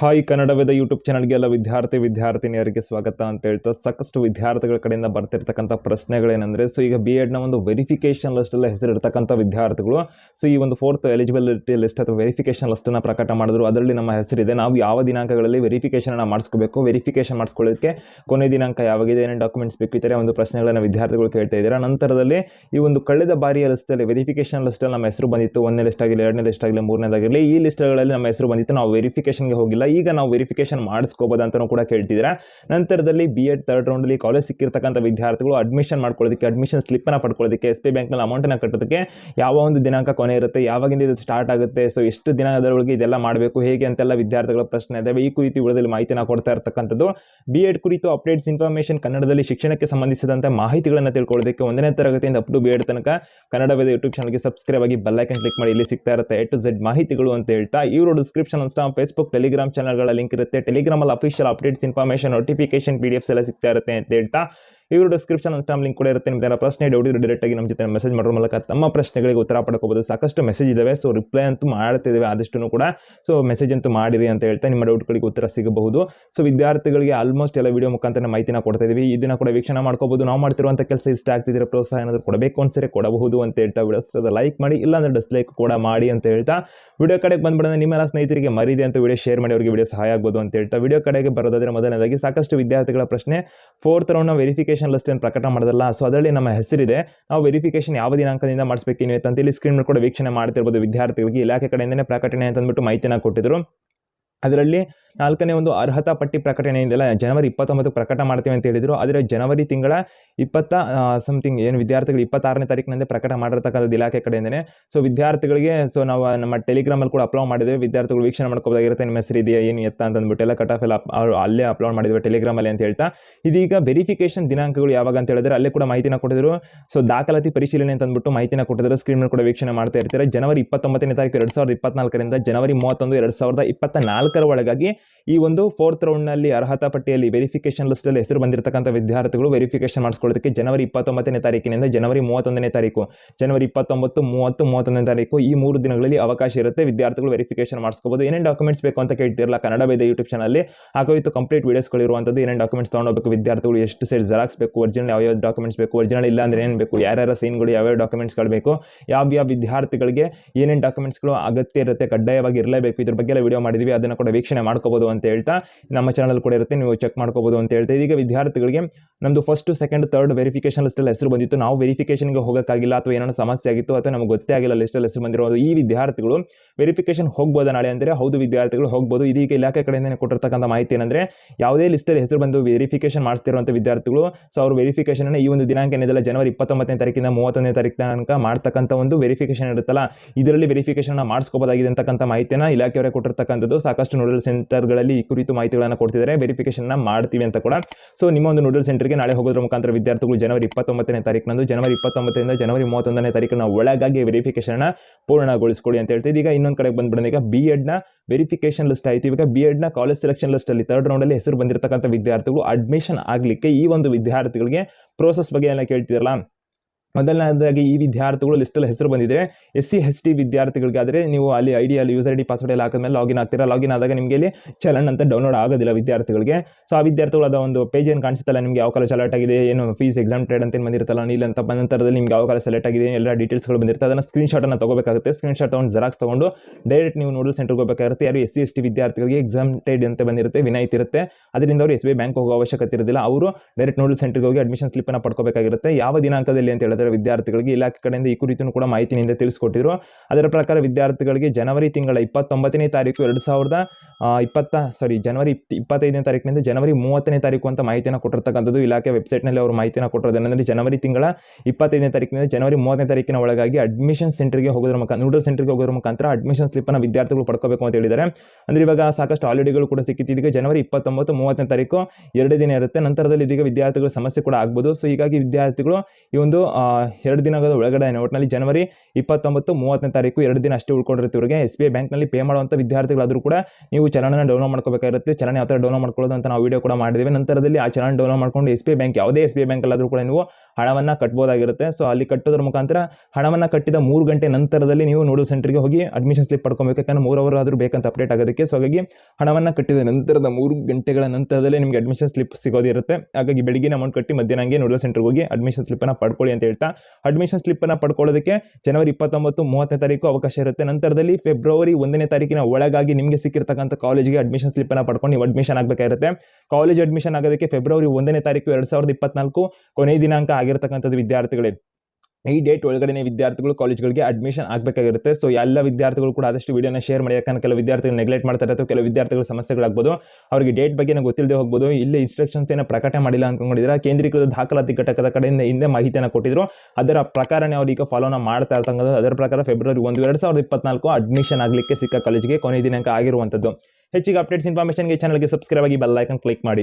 Hi Kannada Veda YouTube ಚಾನಲ್ಗೆ ಎಲ್ಲ ವಿದ್ಯಾರ್ಥಿ ವಿದ್ಯಾರ್ಥಿನಿಯರಿಗೆ ಸ್ವಾಗತ ಅಂತ ಹೇಳ್ತಾ ಸಾಕಷ್ಟು ವಿದ್ಯಾರ್ಥಿಗಳ ಕಡೆಯಿಂದ ಬರ್ತಿರ್ತಕ್ಕಂಥ ಪ್ರಶ್ನೆಗಳೇನೆಂದರೆ ಸೊ ಈಗ ಬಿ ಎಡ್ನ ಒಂದು ವೆರಿಫಿಕೇಷನ್ ಲಿಸ್ಟಲ್ಲಿ ಹೆಸರಿರ್ತಕ್ಕಂಥ ವಿದ್ಯಾರ್ಥಿಗಳು ಸೊ ಈ ಒಂದು ಫೋರ್ತ್ ಎಲಿಜಿಬಿಲಿಟಿ ಲಿಸ್ಟ್ ಅಥವಾ ವೆರಿಫಿಕೇಷನ್ ಲಿಸ್ಟನ್ನು ಪ್ರಕಟ ಮಾಡಿದ್ರು, ಅದರಲ್ಲಿ ನಮ್ಮ ಹೆಸರಿದೆ. ನಾವು ಯಾವ ದಿನಾಂಕಗಳಲ್ಲಿ ವೆರಿಫಿಕೇಷನನ್ನು ಮಾಡಿಸ್ಕೋಬೇಕು ವೆರಿಫಿಕೇಷನ್ ಮಾಡಿಸ್ಕೊಳ್ಳೋದಕ್ಕೆ ಕೊನೆ ದಿನಾಂಕ ಯಾವಾಗಿದೆ ಏನೇನು ಡಾಕ್ಯುಮೆಂಟ್ಸ್ ಬೇಕು ಈ ಒಂದು ಪ್ರಶ್ನೆಗಳನ್ನು ವಿದ್ಯಾರ್ಥಿಗಳು ಕೇಳ್ತಾ ಇದ್ದಾರೆ. ನಂತರದಲ್ಲಿ ಈ ಒಂದು ಕಳೆದ ಬಾರಿಯ ಲಿಸ್ಟಲ್ಲಿ ವೆರಿಫಿಕೇಷನ್ ಲಿಸ್ಟಲ್ಲಿ ನಮ್ಮ ಹೆಸರು ಬಂದಿತ್ತು. ಒಂದನೇ ಲಿಸ್ಟ್ ಆಗಿರಲಿ, ಎರಡನೇ ಲಿಸ್ಟ್ ಆಗಿರಲಿ, ಮೂರನೇದಾಗಿರಲಿ, ಈ ಲಿಸ್ಟ್ಗಳಲ್ಲಿ ನಮ್ಮ ಹೆಸರು ಬಂದಿತ್ತು. ನಾವು ವೆರಿಫಿಕೇಷನ್ಗೆ ಹೋಗಿಲ್ಲ. ಈಗ ನಾವು ವೆರಿಫಿಕೇಶನ್ ಮಾಡಿಸ್ಕೋಬೋದು ಅಂತಲೂ ಕೂಡ ಕೇಳ್ತಿದ್ದೀರಾ. ನಂತರದಲ್ಲಿ ಬಿ ಎಡ್ ತರ್ಡ್ ರೌಂಡಲ್ಲಿ ಕಾಲೇಜ್ ಸಿಕ್ಕಿರ್ತಕ್ಕಂಥ ವಿದ್ಯಾರ್ಥಿಗಳು ಅಡ್ಮಿಷನ್ ಮಾಡ್ಕೊಳ್ಳೋದಕ್ಕೆ ಅಡ್ಮಿಷನ್ ಸ್ಲಿಪ್ಪನ್ನು ಪಡ್ಕೊಳ್ಳೋದಕ್ಕೆ ಎಸ್ ಬಿ ಬ್ಯಾಂಕ್ನಲ್ಲಿ ಅಮೌಂಟನ್ನು ಕಟ್ಟೋದಕ್ಕೆ ಯಾವ ಒಂದು ದಿನಾಂಕ ಕೊನೆ ಇರುತ್ತೆ, ಯಾವಾಗಿಂದ ಇದು ಸ್ಟಾರ್ಟ್ ಆಗುತ್ತೆ ಸೊ ಎಷ್ಟು ದಿನದೊಳಗೆ ಇದೆಲ್ಲ ಮಾಡಬೇಕು, ಹೇಗೆ ಅಂತೆಲ್ಲ ವಿದ್ಯಾರ್ಥಿಗಳ ಪ್ರಶ್ನೆ ಇದಾವೆ. ಈ ಕುರಿತು ವಿಡಿಯೋದಲ್ಲಿ ಮಾಹಿತಿನ ಕೊಡ್ತಾ ಇರ್ತಕ್ಕಂಥದ್ದು. ಬಿ ಎಡ್ ಕುರಿತು ಅಪ್ಡೇಟ್ಸ್ ಇನ್ಫಾರ್ಮೇಷನ್ ಕನ್ನಡದಲ್ಲಿ ಶಿಕ್ಷಣಕ್ಕೆ ಸಂಬಂಧಿಸಿದಂತೆ ಮಾಹಿತಿಗಳನ್ನು ತಿಳ್ಕೊಳ್ಳೋದಕ್ಕೆ ಒಂದನೇ ತರಗತಿಯಿಂದ ಅಪ್ ಟು ಬಿ ಎಡ್ ತನಕ ಕನ್ನಡವೇದ ಯೂಟ್ಯೂಬ್ ಚಾನಲ್ಗೆ ಸಬ್ಸ್ಕ್ರೈಬ್ ಆಗಿ ಬೆಲ್ಲೈಕನ್ ಕ್ಲಿಕ್ ಮಾಡಿ. ಇಲ್ಲಿ ಸಿಗ್ತಾ ಇರುತ್ತೆ ಎ ಟು ಝೆಡ್ ಮಾಹಿತಿಗಳು ಅಂತ ಹೇಳ್ತಾ. ಇವರು ಡಿಸ್ಕ್ರಿಪ್ಷನ್ ಅನ್ಸ್ತಾ ಫೇಸ್ಬುಕ್ ಟೆಲಿಗ್ರಾಮ್ ಚಾನಲ್ಗಳ ಲಿಂಕ್ ಇರುತ್ತೆ. ಟೆಲಿಗ್ರಾಮಲ್ಲಿ official updates information notification P D Fs ಎಲ್ಲ ಸಿಗ್ತಾ ಇರುತ್ತೆ ಅಂತ ಹೇಳ್ತಾ ಇವರು ಡಿಸ್ಕ್ರಿಪ್ಷನ್ ಇನ್ಸ್ಟಾಮ್ ಲಿಂಕ್ ಕೂಡ ಇರುತ್ತೆ. ನಿಮ್ಗೆ ಪ್ರಶ್ನೆ ಡೌಟ್ ಇದ್ರೆ ಡೈರೆಕ್ಟ್ ಆಗಿ ನಮ್ಮ ಜೊತೆ ಮೆಸೇಜ್ ಮಾಡೋ ಮೂಲಕ ತಮ್ಮ ಪ್ರಶ್ನೆಗಳಿಗೆ ಉತ್ತರ ಪಡ್ಕೋಬಹುದು ಸಾಕಷ್ಟು ಮೆಸೇಜ್ ಇದಾವೆ. ಸೊ ರಿಪ್ಲೈ ಅಂತೂ ಮಾಡ್ತಿದ್ದೇವೆ ಆದಷ್ಟು ಕೂಡ. ಸೊ ಮೆಸೇಜ್ ಅಂತೂ ಮಾಡಿರಿ ಅಂತ ಹೇಳ್ತಾ ನಿಮ್ಮ ಡೌಟ್ಗಳಿಗೆ ಉತ್ತರ ಸಿಗಬಹುದು. ಸೊ ವಿದ್ಯಾರ್ಥಿಗಳಿಗೆ ಆಲ್ಮೋಸ್ಟ್ ಎಲ್ಲ ವಿಡಿಯೋ ಮುಖಾಂತರ ಮಾಹಿತಿನ ಕೊಡ್ತಾ ಇದೀವಿ. ಇದನ್ನ ಕೂಡ ವೀಕ್ಷಣೆ ಮಾಡ್ಕೋಬಹುದು ನಾವು ಮಾಡ್ತಿರುವಂಥ ಕೆಲಸ ಇಷ್ಟ ಆಗ್ತಿದ್ರೆ ಪ್ರೋತ್ಸಾಹ ಏನಾದರೂ ಕೊಡಬೇಕು ಅನ್ಸರೆ ಕೊಡಬಹುದು ಅಂತ ಹೇಳ್ತಾ ವಿಡಿಯೋಸ್ ಲೈಕ್ ಮಾಡಿ. ಇಲ್ಲಾಂದ್ರೆ ಡಿಸ್ಲೈಕ್ ಕೂಡ ಮಾಡಿ ಅಂತ ಹೇಳ್ತಾ ವಿಡಿಯೋ ಕಡೆಗೆ ಬಂದ್ಬಿಡೋಣ. ನಿಮ್ಮೆಲ್ಲ ಸ್ನೇಹಿತರಿಗೆ ಮರಿದೆ ಅಂತ ವಿಡಿಯೋ ಶೇರ್ ಮಾಡಿ ಅವರಿಗೆ ವಿಡಿಯೋ ಸಹಾಯ ಆಗ್ಬೋದು ಅಂತ ಹೇಳ್ತಾ ವಿಡಿಯೋ ಕಡೆಗೆ ಬರೋದಾದ್ರೆ ಮೊದಲನೇದಾಗಿ ಸಾಕಷ್ಟು ವಿದ್ಯಾರ್ಥಿಗಳ ಪ್ರಶ್ನೆ. ಫೋರ್ತ್ ರೌಂಡ್ನ ವೆರಿಫಿಕೇಶನ್ ಲಿಸ್ಟ್ ಏನು ಪ್ರಕಟ ಮಾಡೋದಲ್ಲ ಸೊ ಅದರಲ್ಲಿ ನಮ್ಮ ಹೆಸರಿದೆ. ನಾವು ವೆರಿಫಿಕೇಶನ್ ಯಾವ ದಿನಾಂಕದಿಂದ ಮಾಡಿಸ್ಬೇಕು ನೀವು ಅಂತ ಇಲ್ಲಿ ಸ್ಕ್ರೀನ್ ಕೂಡ ವೀಕ್ಷಣೆ ಮಾಡ್ತಿರ್ಬೋದು ವಿದ್ಯಾರ್ಥಿಗಳಿಗೆ, ಇಲಾಖೆ ಕಡೆಯಿಂದನೇ ಪ್ರಕಟಣೆ ಅಂತ ಅಂದ್ಬಿಟ್ಟು ಮಾಹಿತಿನ ಕೊಟ್ಟಿದ್ರು. ಅದರಲ್ಲಿ ನಾಲ್ಕನೇ ಒಂದು ಅರ್ಹತಾ ಪಟ್ಟಿ ಪ್ರಕಟಣೆ ಇದೆಯಲ್ಲ ಜನವರಿ ಇಪ್ಪತ್ತೊಂಬತ್ತು ಪ್ರಕಟ ಮಾಡ್ತೀವಿ ಅಂತ ಹೇಳಿದ್ರು. ಆದರೆ ಜನವರಿ ತಿಂಗಳ ಇಪ್ಪತ್ತ ಸಮಥಿಂಗ್ ಏನು ವಿದ್ಯಾರ್ಥಿಗಳು ಇಪ್ಪತ್ತಾರನೇ ತಾರೀಕಿನಂದೇ ಪ್ರಕಟ ಮಾಡಿರ್ತಕ್ಕಂಥದ್ದು ಇಲಾಖೆ ಕಡೆಯಿಂದನೇ. ಸೊ ವಿದ್ಯಾರ್ಥಿಗಳಿಗೆ ಸೊ ನಾವು ನಮ್ಮ ಟೆಲಿಗ್ರಾಮಲ್ಲಿ ಕೂಡ ಅಪ್ಲೋಡ್ ಮಾಡಿದ್ವಿ ವಿದ್ಯಾರ್ಥಿಗಳು ವೀಕ್ಷಣೆ ಮಾಡ್ಕೋದಾಗಿರುತ್ತೆ ನಿಮ್ಮ ಹೆಸರು ಇದೆಯಾ, ಏನು ಎತ್ತ ಅಂತ ಅಂದ್ಬಿಟ್ಟು ಎಲ್ಲ ಕಟ್ ಆಫ್ ಎಲ್ಲ ಅಲ್ಲೇ ಅಪ್ಲೋಡ್ ಮಾಡಿದ್ವಿ ಟೆಲಿಗ್ರಾಮಲ್ಲಿ ಅಂತ ಹೇಳ್ತಾ. ಇದೀಗ ವೆರಿಫಿಕೇಶನ್ ದಿನಾಂಕಗಳು ಯಾವಾಗ ಅಂತ ಹೇಳಿದ್ರೆ ಅಲ್ಲೇ ಕೂಡ ಮಾಹಿತಿನ ಕೊಟ್ಟಿದ್ರು. ಸೊ ದಾಖಲಾತಿ ಪರಿಶೀಲನೆ ಅಂತ ಅಂದ್ಬಿಟ್ಟು ಮಾಹಿತಿನ ಕೊಟ್ಟಿದ್ರು ಸ್ಕ್ರೀನ್ ಮೇಲೆ ಕೂಡ ವೀಕ್ಷಣೆ ಮಾಡ್ತಾ ಇರ್ತಾರೆ. ಜನವರಿ ಇಪ್ಪತ್ತೊಂಬತ್ತನೇ ತಾರೀಕು ಎರಡು ಸಾವಿರದ ಇಪ್ಪತ್ನಾಲ್ಕರಿಂದ ಜನವರಿ ಮೂವತ್ತೊಂದು, ಎರಡು ಸಾವಿರದ ಇಪ್ಪತ್ತ ನಾಲ್ಕರ ಒಳಗಾಗಿ ಈ ಒಂದು ಫೋರ್ತ್ ರೌಂಡ್ನಲ್ಲಿ ಅರ್ಹತಾ ಪಟ್ಟಿಯಲ್ಲಿ ವೆರಿಫಿಕೇಶನ್ ಲಿಸ್ಟಲ್ಲಿ ಹೆಸರು ಬಂದಿರತಕ್ಕಂಥ ವಿದ್ಯಾರ್ಥಿಗಳು ವೆರಿಫಿಕೇಶನ್ ಮಾಡಿಸ್ಕೊಳ್ಳೋದಕ್ಕೆ ಜನವರಿ ಇಪ್ಪತ್ತೊಂಬತ್ತನೇ ತಾರೀಕಿನಿಂದ ಜನವರಿ ಮೂವತ್ತೊಂದನೇ ತಾರೀಕು, ಜನವರಿ ಇಪ್ಪತ್ತೊಂಬತ್ತು, ಮೂವತ್ತು, ಮೂವತ್ತೊಂದನೇ ತಾರೀಕು ಈ ಮೂರು ದಿನಗಳಲ್ಲಿ ಅವಕಾಶ ಇರುತ್ತೆ. ವಿದ್ಯಾರ್ಥಿಗಳು ವೆರಿಫಿಕೇಶನ್ ಮಾಡಿಸ್ಕೋಬೋದು. ಏನೇನು ಡಾಕ್ಯುಮೆಂಟ್ಸ್ ಬೇಕು ಅಂತ ಕೇಳ್ತಿರಲ್ಲ ಕನ್ನಡ ವೇದ ಯೂಟ್ಯೂಬ್ ಚಾನಲ್ಲಿ ಹಾಗೋಯ್ತು ಕಂಪ್ಲೀಟ್ ವೀಡಿಯೋಸ್ಗಳಿರುವಂಥದ್ದು ಏನೇನು ಡಾಕ್ಯುಮೆಂಟ್ಸ್ ತೊಗೊಂಡೋಗಬೇಕು? ವಿದ್ಯಾರ್ಥಿಗಳು ಎಷ್ಟು ಸೈಡ್ ಜೆರಾಕ್ಸ್ ಬೇಕು? ಒರಿಜಿನಲ್ ಯಾವ ಯಾವ ಡಾಕ್ಯುಮೆಂಟ್ಸ್ ಬೇಕು? ಒರಿಜಿನಲ್ ಇಲ್ಲ ಅಂದ್ರೆ ಏನು ಬೇಕು? ಯಾರ್ಯಾರ ಸೀನ್ಗಳು ಯಾವ್ಯಾವ ಡಾಕ್ಯುಮೆಂಟ್ಸ್ಗಳು ಬೇಕು? ಯಾವ ಯಾವ ವಿದ್ಯಾರ್ಥಿಗಳಿಗೆ ಏನೇನು ಡಾಕ್ಯುಮೆಂಟ್ಸ್ಗಳು ಅಗತ್ಯ ಇರುತ್ತೆ, ಕಡ್ಡಾಯವಾಗಿ ಇರಲೇಬೇಕು? ಇದ್ರ ಬಗ್ಗೆ ಎಲ್ಲ ವೀಡಿಯೋ ಮಾಡಿದ್ವಿ. ಅದನ್ನು ಕೂಡ ವೀಕ್ಷಣೆ ಮಾಡ್ಕೋಬೋದು. ಅಂತ ಹೇಳ್ತಾ ನಮ್ಮ ಚಾನಲ್ ಕೂಡ ಇರುತ್ತೆ, ನೀವು ಚೆಕ್ ಮಾಡ್ಕೋಬೋದು ಅಂತ ಹೇಳ್ತಾ ಇದೀಗ ವಿದ್ಯಾರ್ಥಿಗಳಿಗೆ ನಮ್ಮದು ಫಸ್ಟ್ ಸೆಕೆಂಡ್ ತರ್ಡ್ ವೆರಿಫಿಕೇಶನ್ ಲಿಸ್ಟಲ್ಲಿ ಹೆಸರು ಬಂದಿತ್ತು. ನಾವು ವೆರಿಫಿಕೇಶನ್ಗೆ ಹೋಗೋಕ್ಕಾಗಿಲ್ಲ ಅಥವಾ ಏನಾದ್ರು ಸಮಸ್ಯೆ ಆಗಿತ್ತು ಅಥವಾ ನಮಗೆ ಗೊತ್ತೇ ಆಗಿಲ್ಲ ಲಿಸ್ಟಲ್ಲಿ ಹೆಸರು ಬಂದಿರೋದು. ಈ ವಿದ್ಯಾರ್ಥಿಗಳು ವೆರಿಫಿಕೇಶನ್ ಹೋಗ್ಬೋದಾ ನಾಳೆ ಅಂದರೆ ಹೌದು ವಿದ್ಯಾರ್ಥಿಗಳು ಹೋಗ್ಬೋದು. ಇದೀಗ ಇಲಾಖೆ ಕಡೆಯಿಂದ ಕೊಟ್ಟಿರ್ತಕ್ಕಂಥ ಮಾಹಿತಿ ಏನಂದರೆ ಯಾವುದೇ ಲಿಸ್ಟಲ್ಲಿ ಹೆಸರು ಬಂದು ವೆರಿಫಿಕೇಶನ್ ಮಾಡಿಸ್ತಿರುವಂಥ ವಿದ್ಯಾರ್ಥಿಗಳು ಸೊ ಅವ್ರ ವೆರಿಫಿಕೇಶನ್ ಈ ಒಂದು ದಿನಾಂಕ ಏನಿದೆಲ್ಲ ಜನವರಿ ಇಪ್ಪತ್ತೊಂಬತ್ತನೇ ತಾರೀಕಿಂದ ಮೂವತ್ತನೇ ತಾರೀಕು ತನಕ ಮಾಡ್ತಕ್ಕಂಥ ಒಂದು ವೆರಿಫಿಕೇಶನ್ ಇರುತ್ತಲ್ಲ, ಇದರಲ್ಲಿ ವೆರಿಫಿಕೇಶನ್ ಮಾಡಿಸ್ಕೋಬೋದಾಗಿದೆ ಅಂತಕ್ಕಂಥ ಮಾಹಿತಿನ ಇಲಾಖೆಯವರೇ ಕೊಟ್ಟಿರ್ತಕ್ಕಂಥದ್ದು ಸಾಕಷ್ಟು ನೋಡಲ್ ಸೆಂಟರ್ಗಳಲ್ಲಿ ಈ ಕುರಿತು ಮಾಹಿತಿಗಳನ್ನು ಕೊಡ್ತಿದ್ದಾರೆ. ವೆರಿಫಿಕೇಶನ್ ಮಾಡ್ತೀವಿ ಅಂತ ಕೂಡ. ಸೊ ನಿಮ್ಮ ಒಂದು ನೂಡಲ್ ಸೆಂಟರ್ಗೆ ನಾಳೆ ಹೋಗೋದ್ರ ಮುಖಾಂತರ ವಿದ್ಯಾರ್ಥಿಗಳು ಜನವರಿ ಇಪ್ಪತ್ತೊಂಬತ್ತನೇ ತಾರೀಕಿನಂದು ಜನವರಿ ಇಪ್ಪತ್ತೊಂಬತ್ತರಿಂದ ಜನವರಿ ಮೂವತ್ತೊಂದನೇ ತಾರೀಕಿನ ಒಳಗಾಗಿ ವೆರಿಫಿಕೇಶನ್ ಪೂರ್ಣಗೊಳಿಸ್ಕೊಳ್ಳಿ ಅಂತ ಹೇಳ್ತಿದ್ದೆ ಈಗ ಇನ್ನೊಂದು ಕಡೆಗೆ ಬಂದ್ಬಿಡೋದು ಈಗ ಬಿ ಎಡ್ನ ವೆರಿಫಿಕೇಶನ್ ಲಿಸ್ಟ್ ಆಯಿತು. ಇವಾಗ ಬಿ ಎಡ್ನ ಕಾಲೇಜ್ ಸೆಲೆಕ್ಷನ್ ಲಿಸ್ಟಲ್ಲಿ ತರ್ಡ್ ರೌಂಡಲ್ಲಿ ಹೆಸರು ಬಂದಿರತಕ್ಕಂಥ ವಿದ್ಯಾರ್ಥಿಗಳು ಅಡ್ಮಿಷನ್ ಆಗಲಿಕ್ಕೆ ಈ ಒಂದು ವಿದ್ಯಾರ್ಥಿಗಳಿಗೆ ಪ್ರೋಸೆಸ್ ಬಗ್ಗೆ ಎಲ್ಲ ಕೇಳ್ತಿರಲ್ಲ ಮೊದಲನೇದಾಗಿ ಈ ವಿದ್ಯಾರ್ಥಿಗಳು ಲಿಸ್ಟಲ್ಲಿ ಹೆಸರು ಬಂದಿದೆ ಎಸ್ ಸಿ ಎಸ್ ಟಿ ವಿದ್ಯಾರ್ಥಿಗಳಿಗಾದರೆ ನೀವು ಅಲ್ಲಿ ಐ ಡಿ ಅಲ್ಲಿ ಯೂಸರ್ ಐ ಡಿ ಪಾಸ್ವರ್ಡ್ ಎಲ್ಲ ಹಾಕಿದ್ಮೇಲೆ ಲಾಗಿನ್ ಆಗ್ತೀರಾ? ಲಾಗಿನ್ ಆದಾಗ ನಿಮಗೆ ಇಲ್ಲಿ ಚಲನ್ ಅಂತ ಡೌನ್ಲೋಡ್ ಆಗೋದಿಲ್ಲ ವಿದ್ಯಾರ್ಥಿಗಳಿಗೆ. ಸೊ ಆ ವಿದ್ಯಾರ್ಥಿಗಳು ಅದ ಒಂದು ಪೇಜ್ ಏನು ಕಾಣಿಸುತ್ತಲ್ಲ, ನಿಮಗೆ ಯಾವ ಕಾಲೇಜ್ ಅಲರ್ಟ್ ಆಗಿದೆ, ಏನು ಫೀಸ್ ಎಕ್ಸಾಮ್ ಟ್ರೇಡ್ ಅಂತ ಏನು ಬಂದಿರುತ್ತಲ್ಲ, ನೀಲ್ ಅಂತ ಬಂದ ನಂತರದಲ್ಲಿ ನಿಮ್ಗೆ ಯಾವ ಕಾಲೇಜ್ ಸೆಲೆಕ್ಟ್ ಆಗಿದೆ, ಎಲ್ಲ ಡೀಟೇಲ್ಸ್ಗಳು ಬಂದಿರುತ್ತೆ. ಅದನ್ನು ಸ್ಕ್ರೀನ್ಶಾಟನ್ನು ತಗೋಬೇಕಾಗುತ್ತೆ. ಸ್ಕ್ರೀನ್ಶಾಟ್ ತೊಗೊಂಡು ಜೆರಾಕ್ಸ್ ತೊಗೊಂಡು ಡೈರೆಕ್ಟ್ ನೀವು ನೋಡಲ್ ಸೆಂಟರ್ಗೆ ಹೋಗಬೇಕಾಗುತ್ತೆ ಯಾರು ಎಸ್ ಸಿ ಎಸ್ ಟಿ ವಿದ್ಯಾರ್ಥಿಗಳಿಗೆ ಎಕ್ಸಾಮ್ ಟ್ರೇಡ್ ಅಂತ ಬಂದಿರುತ್ತೆ, ವಿನಾಯಿತಿ ಇರುತ್ತೆ. ಅದರಿಂದ ಅವರು ಎಸ್ ಬಿ ಬ್ಯಾಂಕ್ ಹೋಗೋ ಅವಶ್ಯಕತೆ ಇರೋದಿಲ್ಲ. ಅವರು ಡೈರೆಕ್ಟ್ ನೋಡಲ್ ಸೆಂಟರ್ಗೆ ಹೋಗಿ ಅಡ್ಮಿಷನ್ ಸ್ಲಿಪ್ಪನ್ನು ಪಡ್ಕೋಬೇಕಾಗಿರುತ್ತೆ. ಯಾವ ದಿನಾಂಕದಲ್ಲಿ ಅಂತ ಹೇಳಿದ್ರೆ ವಿದ್ಯಾರ್ಥಿಗಳಿಗೆ ಇಲಾಖೆ ಕಡೆಯಿಂದ ಈ ಕುರಿತು ಕೂಡ ಮಾಹಿತಿನಿಂದ ತಿಳಿಸಿಕೊಟ್ಟಿದ್ರು. ಅದರ ಪ್ರಕಾರ ವಿದ್ಯಾರ್ಥಿಗಳಿಗೆ ಜನವರಿ ತಿಂಗಳ ಇಪ್ಪತ್ತೊಂಬತ್ತನೇ ತಾರೀಕು ಎರಡು ಸಾವಿರದ ಇಪ್ಪತ್ತ ಸಾರಿ ಜನವರಿ ಇಪ್- ಇಪ್ಪತ್ತೈದನೇ ತಾರೀಕಿನಿಂದ ಜನವರಿ ಮೂವತ್ತನೇ ತಾರೀಕು ಅಂತ ಮಾಹಿತಿಯನ್ನು ಕೊಟ್ಟಿರ್ತಕ್ಕಂಥದ್ದು. ಇಲಾಖೆ ವೆಬ್ಸೈಟ್ನಲ್ಲಿ ಅವರು ಮಾಹಿತಿಯನ್ನು ಕೊಟ್ಟರು ಏನಂದರೆ ಜನವರಿ ತಿಂಗಳ ಇಪ್ಪತ್ತೈದನೇ ತಾರೀಕಿನಿಂದ ಜನವರಿ ಮೂವತ್ತನೇ ತಾರೀಕಿನ ಒಳಗಾಗಿ ಅಡ್ಮಿಷನ್ ಸೆಂಟರ್ಗೆ ಹೋಗೋದ್ರ ಮುಖಾಂತರ ನೂಡಲ್ ಸೆಂಟರ್ಗೆ ಹೋಗೋದ್ರ ಮುಖಾಂತರ ಅಡ್ಮಿಷನ್ ಸ್ಲಿಪ್ಪನ್ನು ವಿದ್ಯಾರ್ಥಿಗಳು ಪಡ್ಕೋಬೇಕು ಅಂತ ಹೇಳಿದ್ದಾರೆ. ಅಂದರೆ ಇವಾಗ ಸಾಕಷ್ಟು ಹಾಲಿಡೇಗಳು ಕೂಡ ಸಿಕ್ಕಿತ್ತು. ಇದೀಗ ಜನವರಿ ಇಪ್ಪತ್ತೊಂಬತ್ತು, ಮೂವತ್ತನೇ ತಾರೀಕು ಎರಡು ದಿನ ಇರುತ್ತೆ. ನಂತರದಲ್ಲಿ ಇದೀಗ ವಿದ್ಯಾರ್ಥಿಗಳ ಸಮಸ್ಯೆ ಕೂಡ ಆಗ್ಬೋದು. ಸೊ ಹೀಗಾಗಿ ವಿದ್ಯಾರ್ಥಿಗಳು ಈ ಒಂದು ಎರಡು ದಿನಗಳ ಒಳಗಡೆ ಒಟ್ಟಿನಲ್ಲಿ ಜನವರಿ ಇಪ್ಪತ್ತೊಂಬತ್ತು, ಮೂವತ್ತನೇ ತಾರೀಕು ಎರಡು ದಿನ ಅಷ್ಟೇ ಉಳ್ಕೊಂಡಿರುತ್ತೆ ಇವರಿಗೆ ಎಸ್ ಬಿ ಐ ಬ್ಯಾಂಕ್ನಲ್ಲಿ ಪೇ ಮಾಡುವಂಥ ವಿದ್ಯಾರ್ಥಿಗಳಾದರೂ ಕೂಡ ನೀವು ಚಲನ ಡೌನ್ಲೋಡ್ ಮಾಡ್ಕೋಬೇಕಾಗಿರುತ್ತೆ. ಚಲನ ಯಾವ ಥರ ಡೌನ್ಲೋಡ್ ಮಾಡ್ಕೊಳ್ಳೋದು ಅಂತ ನಾವು ವಿಡಿಯೋ ಕೂಡ ಮಾಡಿದ್ದೀವಿ. ನಂತರದಲ್ಲಿ ಆ ಚಲನ ಡೌನ್ಲೋಡ್ ಮಾಡ್ಕೊಂಡು ಎಸ್ ಬಿ ಐ ಬ್ಯಾಂಕ್, ಯಾವುದೇ ಎಸ್ ಬಿ ಐ ಬ್ಯಾಂಕಲ್ಲಾದರೂ ಕೂಡ ನೀವು ಹಣವನ್ನು ಕಟ್ಬೋದಾಗಿರುತ್ತೆ. ಸೊ, ಅಲ್ಲಿ ಕಟ್ಟೋದ್ರ ಮುಖಾಂತರ ಹಣವನ್ನು ಕಟ್ಟಿದ ಮೂರು ಗಂಟೆ ನಂತರದಲ್ಲಿ ನೀವು ನೋಡಲ್ ಸೆಂಟರ್ಗೆ ಹೋಗಿ ಅಡ್ಮಿಷನ್ ಸ್ಲಿಪ್ ಪಡ್ಕೊಬೇಕು. ಯಾಕಂದರೆ ಮೂರು ಅವರ್ ಆದರೂ ಬೇಕಂತ ಅಪ್ಡೇಟ್ ಆಗೋದಕ್ಕೆ. ಸೊ, ಹಾಗಾಗಿ ಹಣವನ್ನು ಕಟ್ಟಿದ ನಂತರದ ಮೂರು ಗಂಟೆಗಳ ನಂತರದಲ್ಲಿ ನಿಮಗೆ ಅಡ್ಮಿಷನ್ ಸ್ಲಿಪ್ ಸಿಗೋದಿರುತ್ತೆ. ಹಾಗಾಗಿ ಬೆಳಿಗ್ಗೆ ಅಮೌಂಟ್ ಕಟ್ಟಿ ಮಧ್ಯಾಹ್ನಂಗೆ ನೋಡಲ್ ಸೆಂಟರ್ಗೆ ಹೋಗಿ ಅಡ್ಮಿಷನ್ ಸ್ಲಿಪ್ಪನ್ನು ಪಡ್ಕೊಳ್ಳಿ ಅಂತ ಹೇಳ್ತಾ ಅಡ್ಮಿಷನ್ ಸ್ಲಿಪ್ಪನ್ನು ಪಡ್ಕೊಳ್ಳೋದಕ್ಕೆ ಜನವರಿ ಇಪ್ಪತ್ತೊಂಬತ್ತು, ಮೂವತ್ತನೇ ತಾರೀಕು ಅವಕಾಶ ಇರುತ್ತೆ. ನಂತರದಲ್ಲಿ ಫೆಬ್ರವರಿ ಒಂದನೇ ತಾರೀಕಿನ ಒಳಗಾಗಿ ನಿಮಗೆ ಸಿಕ್ಕಿರ್ತಕ್ಕಂಥ ಕಾಲೇಜಿಗೆ ಅಡ್ಮಿಷನ್ ಸ್ಲಿಪ್ಪನ್ನು ಪಡ್ಕೊಂಡು ನೀವು ಅಡ್ಮಿಷನ್ ಆಗಬೇಕಾಗಿರುತ್ತೆ. ಕಾಲೇಜ್ ಅಡ್ಮಿಷನ್ ಆಗೋದಕ್ಕೆ ಫೆಬ್ರವರಿ ಒಂದನೇ ತಾರೀಕು, ಎರಡು ಸಾವಿರದ ಇಪ್ಪತ್ನಾಲ್ಕು ಕೊನೆಯ ದಿನಾಂಕ ಆಗಿರ್ತಕ್ಕಂಥದ್ದು ವಿದ್ಯಾರ್ಥಿಗಳೇ. ಈ ಡೇಟ್ ಒಳಗಡೆ ವಿದ್ಯಾರ್ಥಿಗಳು ಕಾಲೇಜ್ಗಳಿಗೆ ಅಡ್ಮಿಷನ್ ಆಗಬೇಕಾಗಿರುತ್ತೆ. ಸೊ ಎಲ್ಲ ವಿದ್ಯಾರ್ಥಿಗಳು ಕೂಡ ಆದಷ್ಟು ವಿಡಿಯೋನ ಶೇರ್ ಮಾಡಿ. ಯಾಕಂದ್ರೆ ಕೆಲವು ವಿದ್ಯಾರ್ಥಿಗಳು ನೆಗ್ಲೆಕ್ಟ್ ಮಾಡ್ತಾರೆ ಅಥವಾ ಕೆಲವು ವಿದ್ಯಾರ್ಥಿಗಳ ಸಮಸ್ಯೆಗಳಾಗ್ಬೋದು. ಅವರಿಗೆ ಡೇಟ್ ಬಗ್ಗೆ ಗೊತ್ತಿಲ್ಲದೆ ಹೋಗ್ಬೋದು. ಇಲ್ಲಿ ಇನ್ಸ್ಟ್ರಕ್ಷನ್ಸ್ ಏನೋ ಪ್ರಕಟ ಮಾಡಿಲ್ಲ ಅಂದ್ಕೊಂಡಿದ್ರೆ ಕೇಂದ್ರೀಕೃತ ದಾಖಲಾತಿ ಘಟಕದ ಕಡೆಯಿಂದ ಹಿಂದೆ ಮಾಹಿತಿಯನ್ನು ಕೊಟ್ಟಿದ್ರು. ಅದರ ಪ್ರಕಾರನೇ ಅವ್ರು ಈಗ ಫಾಲೋನ ಮಾಡ್ತಾ ಇರ್ತಕ್ಕಂಥದ್ದು. ಅದರ ಪ್ರಕಾರ ಫೆಬ್ರವರಿ ಒಂದು, ಎರಡು ಸಾವಿರದ ಇಪ್ಪತ್ನಾಲ್ಕು ಅಡ್ಮಿಷನ್ ಆಗಲಿಕ್ಕೆ ಸಿಕ್ಕ ಕಾಲೇಜಿಗೆ ಕೊನೆ ದಿನಾಂಕ ಆಗಿರುವಂಥದ್ದು. ಹೆಚ್ಚಿಗೆ ಅಪ್ಡೇಟ್ಸ್ ಇನ್ಫಾರ್ಮೇಷನ್ಗೆ ಚಾನಲ್ಗೆ ಸಬ್ಸ್ಕ್ರೈಬ್ ಆಗಿ ಬೆಲ್ಲೈಕನ್ ಕ್ಲಿಕ್ ಮಾಡಿ.